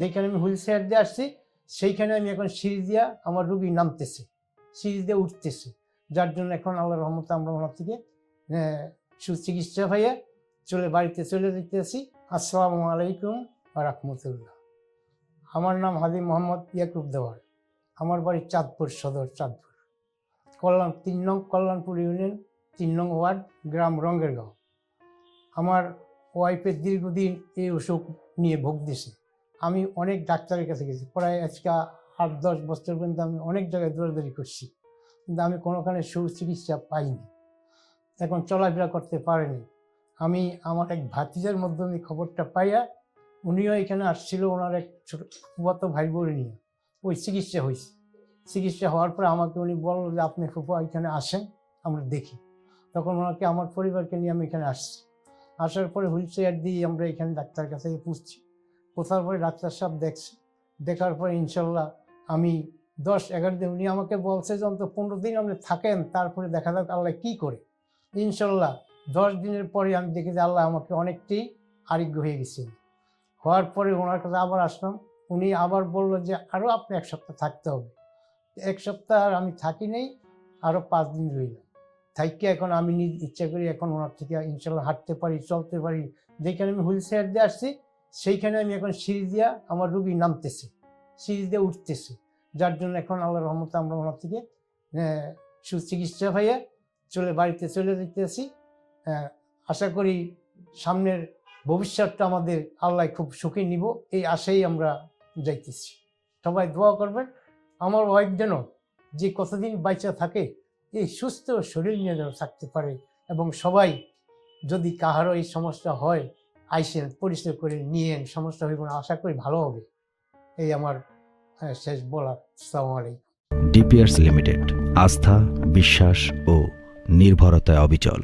যেখানে আমি wheel chair দিয়ে আসছি, সেইখানে আমি এখন সিঁড়ি দিয়া আমার রুগী নামতেছে, সিঁড়ি দিয়ে উঠতেছে। যার জন্য এখন আল্লাহ রহমতে আমরা ওনার থেকে সুচিকিৎসা হয়ে চলে, বাড়িতে চলে যেতেছি আসসালামু আলাইকুম রাহমতুল্লাহ। আমার নাম হাজি মোহাম্মদ ইয়াকুব দেওয়ার। আমার বাড়ি চাঁদপুর সদর, চাঁদপুর। কল্যাণ, তিন নং কল্যাণপুর ইউনিয়ন, তিন নং ওয়ার্ড, গ্রাম রঙ্গের গাঁও আমার ওয়াইফের দীর্ঘদিন এই অসুখ নিয়ে ভুগতেছে। আমি অনেক ডাক্তারের কাছে গেছি। প্রায় আজকে আট, দশ বছর পর্যন্ত আমি অনেক জায়গায় দৌড়াদৌড়ি করছি। কিন্তু আমি কোনোখানে সুচিকিৎসা পাইনি। এখন চলাফেরা করতে পারেনি। আমি আমার এক ভাতিজার মাধ্যমে খবরটা পাইয়া উনিও এখানে আসছিল, ওনার এক ছোট ভাই বোন নিয়ে। ওই চিকিৎসা হয়েছে চিকিৎসা হওয়ার পরে আমাকে উনি বলল যে, আপনি ফুফা এখানে আসেন, আমরা দেখি। তখন ওনাকে আমার পরিবারকে নিয়ে আমি এখানে আসছি। আসার পরে হুইল চেয়ার দিয়ে আমরা এখানে ডাক্তার কাছে পুষছি। কোথার পরে ডাক্তার সাহেব দেখছে, দেখার পরে ইনশাল্লাহ আমি দশ এগারো দিন উনি আমাকে বলছে যে অন্তত পনেরো দিন আপনি থাকেন, তারপরে দেখা যাক আল্লাহ কী করে। ইনশাল্লাহ দশ দিনের পরে আমি দেখি যে আল্লাহ আমাকে অনেকটাই আরোগ্য হয়ে গেছেন হওয়ার পরে ওনার কাছে আবার আসলাম, উনি আবার বলল যে আরও আপনি এক সপ্তাহ থাকতে হবে। এক সপ্তাহ আর আমি থাকি নেই আরও পাঁচ দিন রইলাম থাইকে এখন, আমি ইচ্ছা করি এখন ওনার থেকে ইনশাল্লাহ হাঁটতে পারি, চলতে পারি। যেখানে আমি হুইল চেয়ার দিয়ে আসছি সেইখানে আমি এখন সিঁড়ি দিয়া আমার রুগী নামতেছে, সিঁড়ি দিয়ে উঠতেছে। যার জন্য এখন আল্লাহ রহমতে আমরা ওনার থেকে সুচিকিৎসা হয়ে চলে, বাড়িতে চলে যেতেছি। আশা করি সামনের ভবিষ্যৎটা আমাদের আল্লাহ খুব সুখী নিব, এই আশাই আমরা যাইতেছি। সবাই দোয়া করবেন, আমার ওয়াইফ যেন যে কতদিন বাইচা থাকে, এই সুস্থ শরীর নিয়ে যেন থাকতে পারে এবং সবাই যদি কাহারও এই সমস্যা হয় আইসেন পরিচয় করে নিয়েন সমস্যা হইব না, আশা করি ভালো হবে। এই আমার শেষ বলার সালাম আলাইকুম। লিমিটেড, আস্থা, বিশ্বাস ও নির্ভরতায় অবিচল।